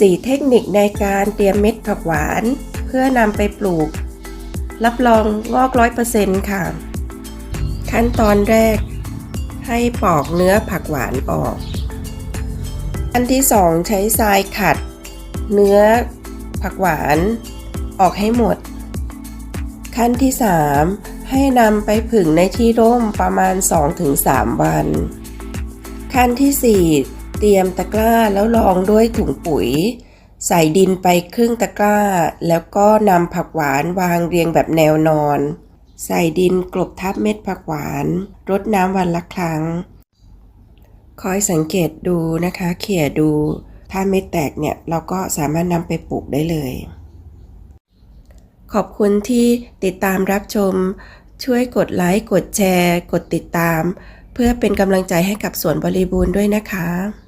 4 เทคนิคในการเตรียมเม็ดผักหวาน เพื่อนำไปปลูก รับรองงอกร้อยเปอร์เซ็นต์ค่ะ ขั้นตอนแรก ให้ปอกเนื้อผักหวานออก อันที่ 2 ใช้ทรายขัด เนื้อผักหวาน ออกให้หมด ขั้นที่ 3 ให้นำไปผึ่งในที่ร่มประมาณ 2-3 วัน ขั้นที่ 4 เตรียมตะกร้าแล้วรองด้วยถุงปุ๋ย ใส่ดินไปครึ่งตะกร้า แล้วก็นำผักหวานวางเรียงแบบแนวนอน ใส่ดินกลบทับเม็ดผักหวานรดน้ำวันละครั้ง คอยสังเกตดูนะคะ เขี่ยดู ถ้าเม็ดแตกเนี่ยเราก็สามารถนำไปปลูกได้เลย ขอบคุณที่ติดตามรับชม ช่วยกดไลค์กดแชร์ กดติดตาม เพื่อเป็นกำลังใจให้กับสวนบริบูรณ์ด้วยนะคะ